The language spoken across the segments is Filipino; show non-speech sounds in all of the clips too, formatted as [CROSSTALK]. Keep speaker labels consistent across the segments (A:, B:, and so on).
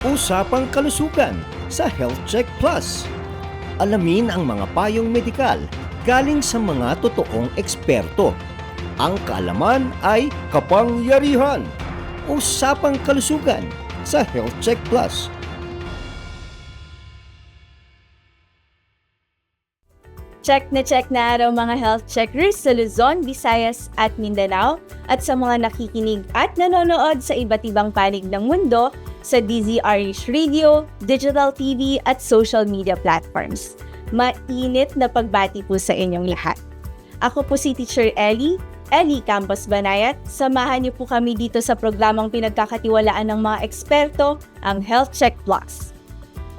A: Usapang kalusugan sa Health Check Plus. Alamin ang mga payong medikal galing sa mga totoong eksperto. Ang kaalaman ay kapangyarihan. Usapang kalusugan sa Health Check Plus.
B: Check na check na araw mga health checkers sa Luzon, Visayas at Mindanao at sa mga nakikinig at nanonood sa iba't ibang panig ng mundo sa DZRH Radio, Digital TV at social media platforms. Mainit na pagbati po sa inyong lahat. Ako po si Teacher Ellie, Ellie Campos Banayat. Samahan niyo po kami dito sa programang pinagkakatiwalaan ng mga eksperto, ang Health Check Plus.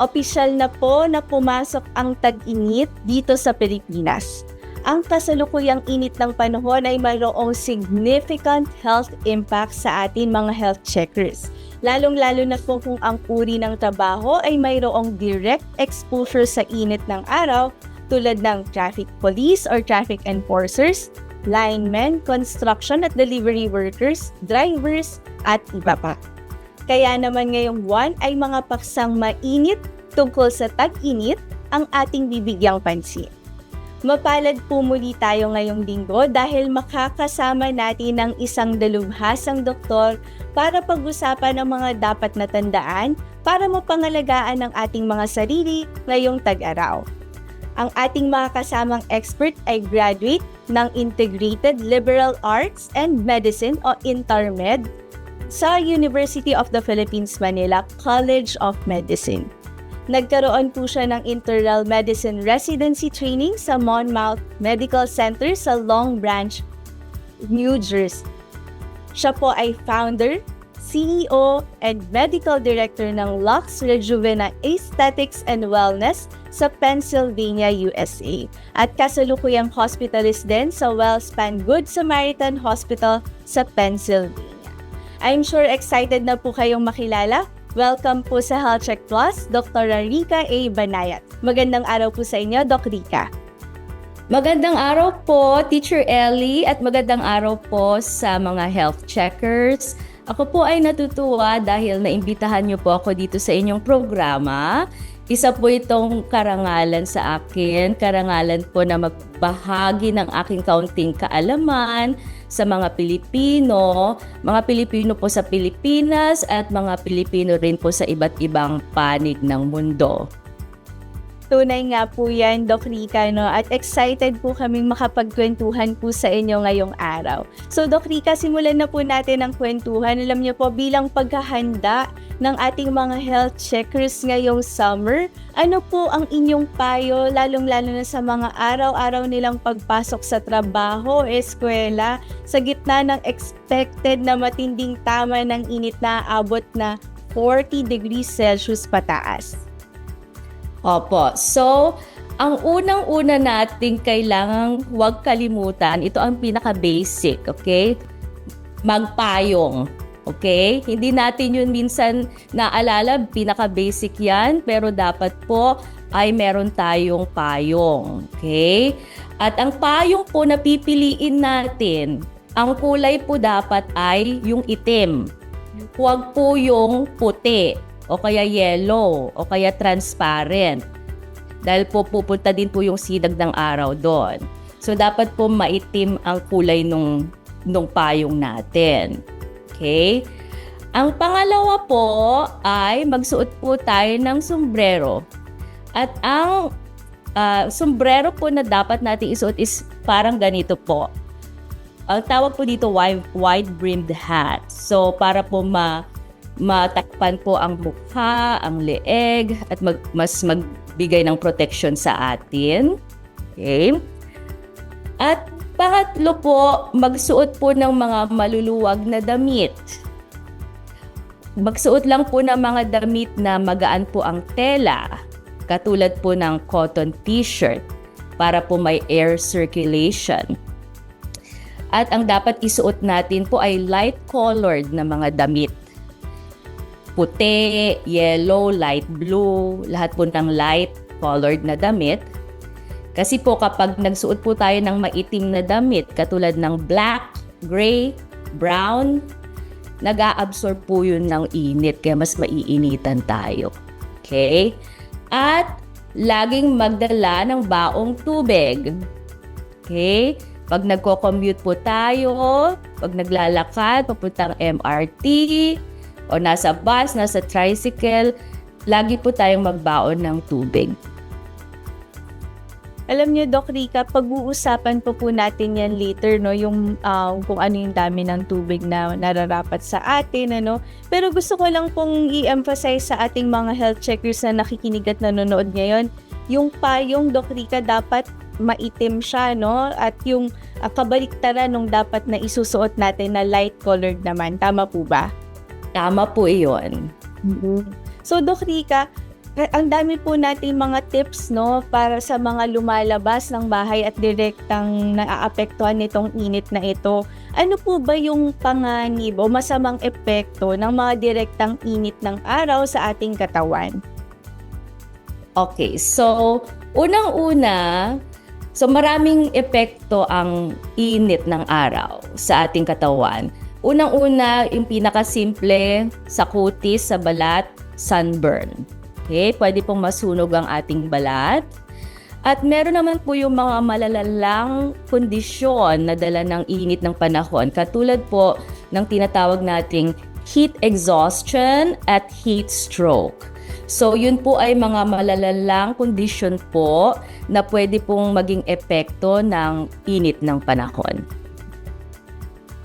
B: Opisyal na po na pumasok ang tag-init dito sa Pilipinas. Ang kasalukuyang init ng panahon ay mayroong significant health impact sa atin mga health checkers. Lalong-lalo na po kung ang uri ng trabaho ay mayroong direct exposure sa init ng araw tulad ng traffic police or traffic enforcers, linemen, construction at delivery workers, drivers, at iba pa. Kaya naman ngayong buwan ay mga paksang mainit tungkol sa tag-init ang ating bibigyang pansin. Mapalad po muli tayo ngayong linggo dahil makakasama natin ang isang dalubhasang doktor para pag-usapan ang mga dapat na tandaan para mapangalagaan ang ating mga sarili ngayong tag-araw. Ang ating mga kasamang expert ay graduate ng Integrated Liberal Arts and Medicine o INTARMED sa University of the Philippines Manila College of Medicine. Nagkaroon po siya ng internal medicine residency training sa Monmouth Medical Center sa Long Branch, New Jersey. Siya po ay founder, CEO, and medical director ng Lux Rejuvena Aesthetics and Wellness sa Pennsylvania, USA. At kasalukuyang hospitalist din sa Wellspan Good Samaritan Hospital sa Pennsylvania. I'm sure excited na po kayong makilala. Welcome po sa Health Check Plus, Dr. Rika A. Banayat. Magandang araw po sa inyo, Doc Rika.
C: Magandang araw po, Teacher Ellie, at magandang araw po sa mga health checkers. Ako po ay natutuwa dahil naimbitahan niyo po ako dito sa inyong programa. Isa po itong karangalan sa akin, karangalan po na magbahagi ng aking kaunting kaalaman sa mga Pilipino, mga Pilipino po sa Pilipinas at mga Pilipino rin po sa iba't ibang panig ng mundo.
B: Tunay nga po yan, Doc Rika, no? At excited po kaming makapagkwentuhan po sa inyo ngayong araw. So, Doc Rika, simulan na po natin ang kwentuhan. Alam niyo po, bilang pagkahanda ng ating mga health checkers ngayong summer, ano po ang inyong payo, lalong-lalo na sa mga araw-araw nilang pagpasok sa trabaho, eskwela, sa gitna ng expected na matinding tama ng init na abot na 40 degrees Celsius pataas?
C: Opo. So, ang unang-una nating kailangang huwag kalimutan, ito ang pinaka-basic, okay? Magpayong. Okay? Hindi natin yun minsan naalala, pinaka-basic yan, pero dapat po ay meron tayong payong. Okay? At ang payong po na pipiliin natin, ang kulay po dapat ay yung itim. Huwag po yung puti o kaya yellow o kaya transparent. Dahil po pupunta din po yung sidag ng araw doon. So dapat po maitim ang kulay nung nung payong natin. Okay? Ang pangalawa po ay magsuot po tayo ng sombrero. At ang uh, sombrero po na dapat natin isuot is parang ganito po. Ang tawag po dito wide, wide brimmed hat. So para po ma matakpan po ang mukha, ang leeg, at mag, mas magbigay ng protection sa atin. Okay? At pangatlo po, magsuot po ng mga maluluwag na damit. Magsuot lang po ng mga damit na magaan po ang tela, katulad po ng cotton t-shirt para po may air circulation. At ang dapat isuot natin po ay light colored na mga damit puti, yellow, light blue, lahat po ng light colored na damit. Kasi po kapag nagsuot po tayo ng maitim na damit katulad ng black, gray, brown, nag-a-absorb po yun ng init kaya mas maiinitan tayo. Okay? At laging magdala ng baong tubig. Okay? Pag nagko-commute po tayo, pag naglalakad, papuntang MRT, o nasa bus, nasa tricycle, lagi po tayong magbaon ng tubig.
B: Alam niyo, Doc Rica, pag-uusapan po po natin yan later, no? Yung ah, kung ano yung dami ng tubig na nararapat sa atin, ano? Pero gusto ko lang pong i-emphasize sa ating mga health checkers na nakikinig at nanonood ngayon, yung payong, Doc Rica, dapat maitim siya, no? At yung uh, kabaliktaran nung dapat na isusuot natin na light colored naman. Tama po ba?
C: Tama po iyon.
B: So, Doc Rica, eh, ang dami po nating mga tips no para sa mga lumalabas ng bahay at direktang naaapektuhan nitong init na ito. Ano po ba yung panganib o masamang epekto ng mga direktang init ng araw sa ating katawan?
C: Okay, so unang-una, so maraming epekto ang init ng araw sa ating katawan. Unang-una, yung pinakasimple sa kutis, sa balat, sunburn. Okay, pwede pong masunog ang ating balat. At meron naman po yung mga malalalang kondisyon na dala ng init ng panahon. Katulad po ng tinatawag nating heat exhaustion at heat stroke. So, yun po ay mga malalalang kondisyon po na pwede pong maging epekto ng init ng panahon.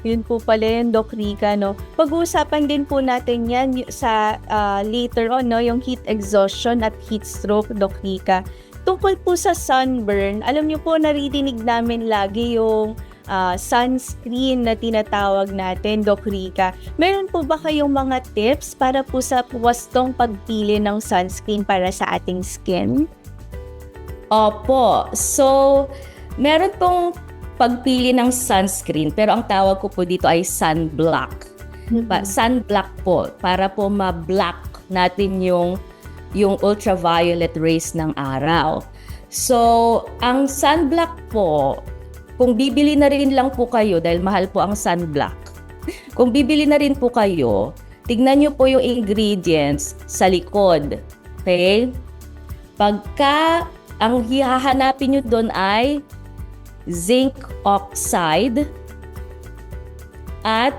B: Yun po pala yun, Doc Rica, no? Pag-uusapan din po natin yan sa ah, later on, no? Yung heat exhaustion at heat stroke, Doc Rica. Tungkol po sa sunburn, alam niyo po, naririnig namin lagi yung ah, sunscreen na tinatawag natin, Doc Rica. Meron po ba kayong mga tips para po sa wastong pagpili ng sunscreen para sa ating skin?
C: Opo. So, meron pong pagpili ng sunscreen pero ang tawag ko po dito ay sunblock. Pa, sunblock po para po ma-block natin yung yung ultraviolet rays ng araw. So, ang sunblock po, kung bibili na rin lang po kayo dahil mahal po ang sunblock. [LAUGHS] Kung bibili na rin po kayo, tignan nyo po yung ingredients sa likod. Okay? Pagka ang hihahanapin nyo doon ay zinc oxide at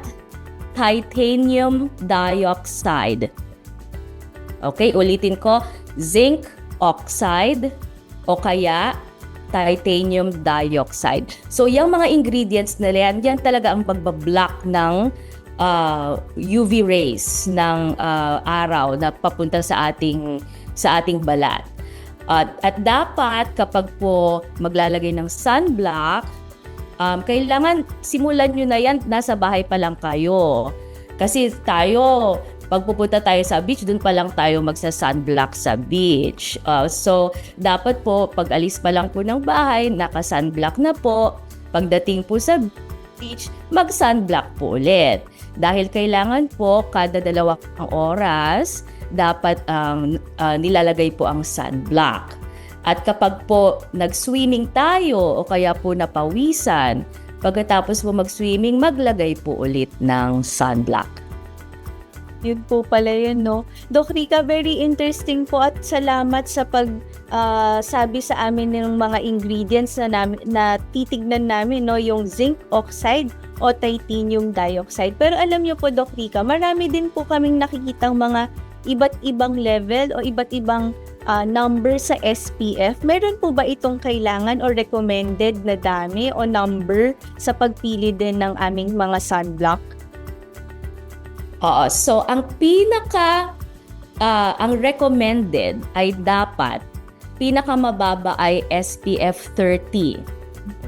C: titanium dioxide. Okay, ulitin ko, zinc oxide o kaya titanium dioxide. So, yung mga ingredients na yan, yan talaga ang pagbablock ng uh, UV rays ng uh, araw na papunta sa ating sa ating balat. At, at dapat kapag po maglalagay ng sunblock, um, kailangan simulan nyo na yan, nasa bahay pa lang kayo. Kasi tayo, pag pupunta tayo sa beach, dun pa lang tayo magsa-sunblock sa beach. Uh, so, dapat po, pag alis pa lang po ng bahay, naka-sunblock na po. Pagdating po sa beach, mag-sunblock po ulit. Dahil kailangan po, kada dalawang oras, dapat ang uh, nilalagay po ang sunblock. At kapag po nag-swimming tayo o kaya po napawisan, pagkatapos po mag-swimming, maglagay po ulit ng sunblock.
B: Yun po pala yun, no? Doc Rica, very interesting po at salamat sa pag ah, sabi sa amin ng mga ingredients na, namin, na titignan namin, no? Yung zinc oxide o titanium dioxide. Pero alam niyo po, Doc Rica, marami din po kaming nakikitang mga iba't ibang level o iba't ibang ah, number sa SPF. Meron po ba itong kailangan o recommended na dami o number sa pagpili din ng aming mga sunblock?
C: Oo, so ang pinaka ah, ang recommended ay dapat pinakamababa ay SPF 30.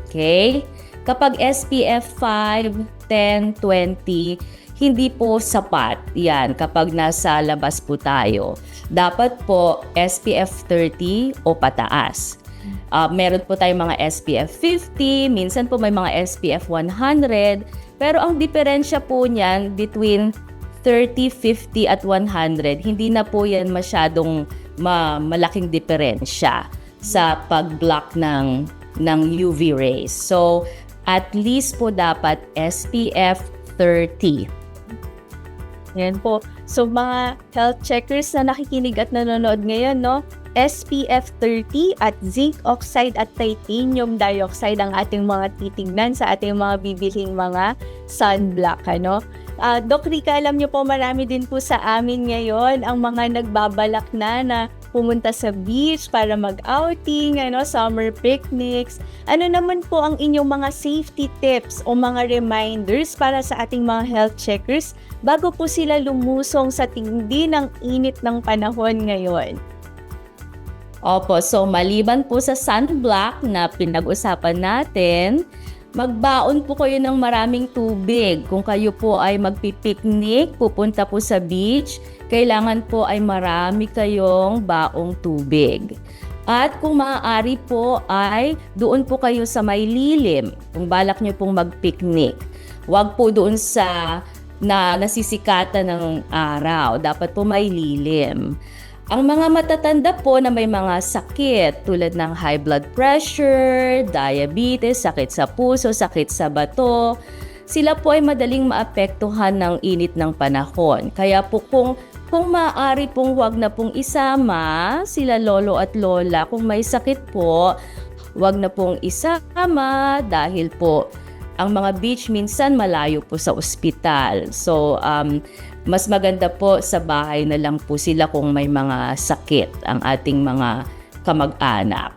C: Okay? Kapag SPF 5, 10, 20, hindi po sapat yan kapag nasa labas po tayo. Dapat po SPF 30 o pataas. Ah, meron po tayong mga SPF 50, minsan po may mga SPF 100, pero ang diferensya po niyan between 30, 50 at 100, hindi na po yan masyadong ma- malaking diferensya sa pag-block ng, ng UV rays. So, at least po dapat SPF 30.
B: Yan po. So mga health checkers na nakikinig at nanonood ngayon, no? SPF 30 at zinc oxide at titanium dioxide ang ating mga titignan sa ating mga bibiling mga sunblock, ano? Ah, Doc Rica, alam niyo po marami din po sa amin ngayon ang mga nagbabalak na na pumunta sa beach para mag-outing, ano, summer picnics. Ano naman po ang inyong mga safety tips o mga reminders para sa ating mga health checkers bago po sila lumusong sa tindi ng init ng panahon ngayon?
C: Opo, so maliban po sa sunblock na pinag-usapan natin, magbaon po kayo ng maraming tubig. Kung kayo po ay magpipiknik, pupunta po sa beach, kailangan po ay marami kayong baong tubig. At kung maaari po ay doon po kayo sa may lilim, kung balak nyo pong magpiknik. Huwag po doon sa na nasisikatan ng araw. Dapat po may lilim. Ang mga matatanda po na may mga sakit tulad ng high blood pressure, diabetes, sakit sa puso, sakit sa bato, sila po ay madaling maapektuhan ng init ng panahon. Kaya po kung kung maaari pong wag na pong isama sila lolo at lola kung may sakit po, wag na pong isama dahil po ang mga beach minsan malayo po sa ospital. So um, mas maganda po sa bahay na lang po sila kung may mga sakit ang ating mga kamag-anak.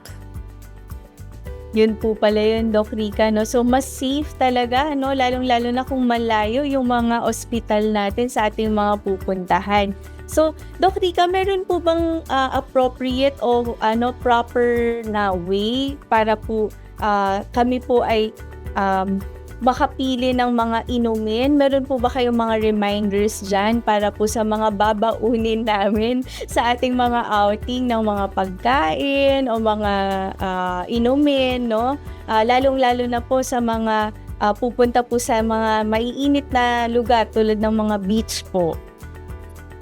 B: Yun po pala yun, Doc Rica, no? So, mas safe talaga, no? Lalong-lalo na kung malayo yung mga ospital natin sa ating mga pupuntahan. So, Doc Rica, meron po bang ah, appropriate o ano proper na way para po ah, kami po ay um, makapili ng mga inumin? Meron po ba kayong mga reminders dyan para po sa mga babaunin namin sa ating mga outing ng mga pagkain o mga ah, inumin, no? Ah, lalong-lalo na po sa mga ah, pupunta po sa mga maiinit na lugar tulad ng mga beach po.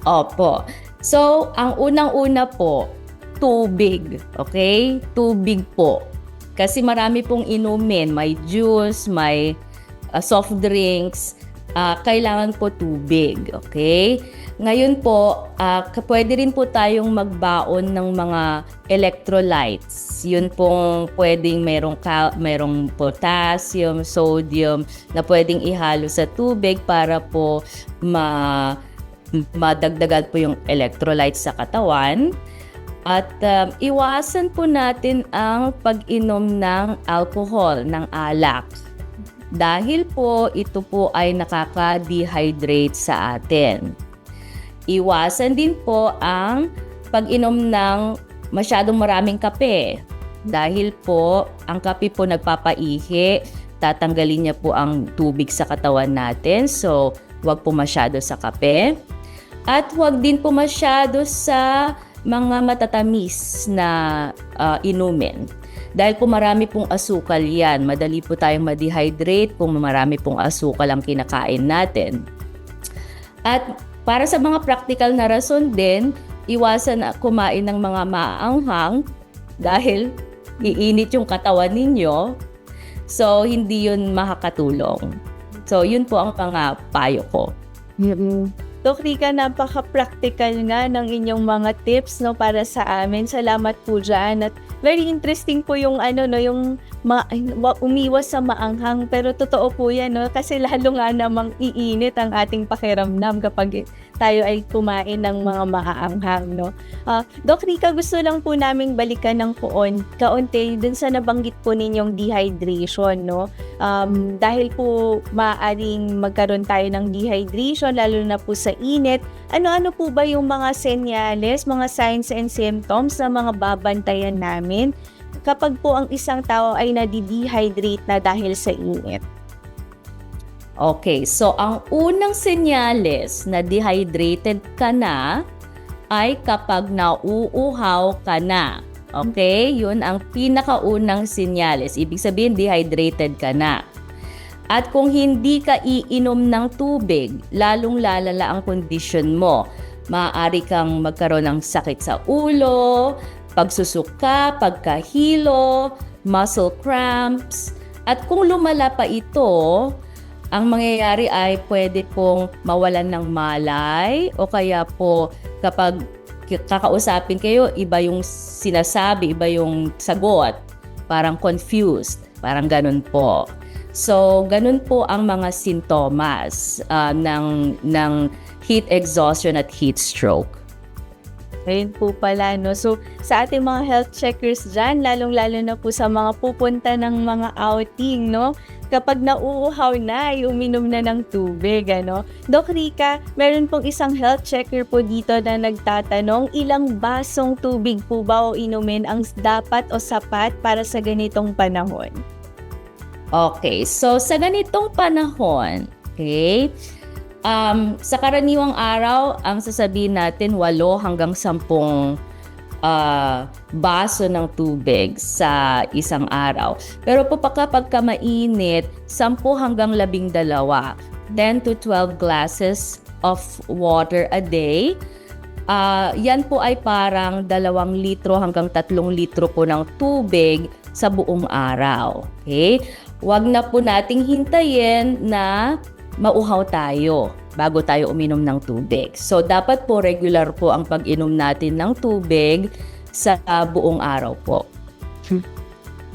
C: Opo. So, ang unang-una po, tubig. Okay? Tubig po. Kasi marami pong inumin. May juice, may uh, soft drinks. Ah, kailangan po tubig. Okay? Ngayon po, ka- pwede rin po tayong magbaon ng mga electrolytes. Yun pong pwedeng merong, cal- merong potassium, sodium na pwedeng ihalo sa tubig para po ma madagdagan po yung electrolytes sa katawan. At um, iwasan po natin ang pag-inom ng alcohol, ng alak. Dahil po ito po ay nakaka-dehydrate sa atin. Iwasan din po ang pag-inom ng masyadong maraming kape. Dahil po ang kape po nagpapaihi, tatanggalin niya po ang tubig sa katawan natin. So, wag po masyado sa kape. At huwag din po masyado sa mga matatamis na ah, inumin. Dahil po marami pong asukal yan, madali po tayong ma-dehydrate kung marami pong asukal ang kinakain natin. At para sa mga practical na rason din, iwasan na kumain ng mga maanghang dahil iinit yung katawan ninyo. So, hindi yun makakatulong. So, yun po ang mga payo ko.
B: Doc Rica, napaka-practical nga ng inyong mga tips no para sa amin. Salamat po dyan. At very interesting po yung ano no, yung ma- wa- umiwas sa maanghang. Pero totoo po yan no, kasi lalo nga namang iinit ang ating pakiramdam kapag tayo ay kumain ng mga maaanghang no. Ah, Doc Rica, gusto lang po naming balikan ng poon kaunti dun sa nabanggit po ninyong dehydration no. Um, dahil po maaring magkaroon tayo ng dehydration lalo na po sa init, ano-ano po ba yung mga senyales, mga signs and symptoms na mga babantayan namin kapag po ang isang tao ay nadi-dehydrate na dahil sa init?
C: Okay, so ang unang senyales na dehydrated ka na ay kapag nauuhaw ka na. Okay, yun ang pinakaunang senyales. Ibig sabihin, dehydrated ka na. At kung hindi ka iinom ng tubig, lalong lalala ang kondisyon mo. Maaari kang magkaroon ng sakit sa ulo, pagsusuka, pagkahilo, muscle cramps. At kung lumala pa ito, ang mangyayari ay pwede pong mawalan ng malay o kaya po kapag kakausapin kayo, iba yung sinasabi, iba yung sagot. Parang confused. Parang ganun po. So, ganun po ang mga sintomas ah, ng, ng heat exhaustion at heat stroke.
B: Ayun po pala, no? So, sa ating mga health checkers dyan, lalong-lalo na po sa mga pupunta ng mga outing, no? Kapag nauuhaw na, uminom na ng tubig, ano? Doc Rica, meron pong isang health checker po dito na nagtatanong, ilang basong tubig po ba o inumin ang dapat o sapat para sa ganitong panahon?
C: Okay, so sa ganitong panahon, okay, um, sa karaniwang araw, ang sasabihin natin 8 hanggang 10 ah, baso ng tubig sa isang araw. Pero po pa kapag ka mainit, 10 hanggang 12, 10 to 12 glasses of water a day. Ah, yan po ay parang 2 litro hanggang 3 litro po ng tubig sa buong araw. Okay? Huwag na po nating hintayin na mauhaw tayo bago tayo uminom ng tubig. So, dapat po regular po ang pag-inom natin ng tubig sa buong araw po.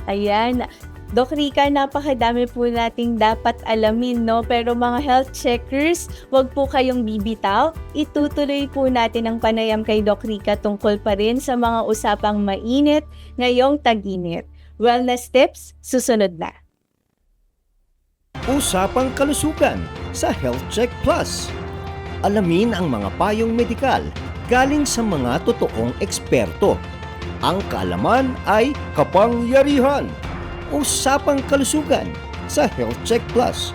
B: Ayan. Doc Rica, napakadami po nating dapat alamin, no? Pero mga health checkers, wag po kayong bibitaw. Itutuloy po natin ang panayam kay Doc Rica tungkol pa rin sa mga usapang mainit ngayong tag-init. Wellness tips, susunod na.
A: Usapang kalusugan sa Health Check Plus. Alamin ang mga payong medikal galing sa mga totoong eksperto. Ang kaalaman ay kapangyarihan. Usapang kalusugan sa Health Check Plus.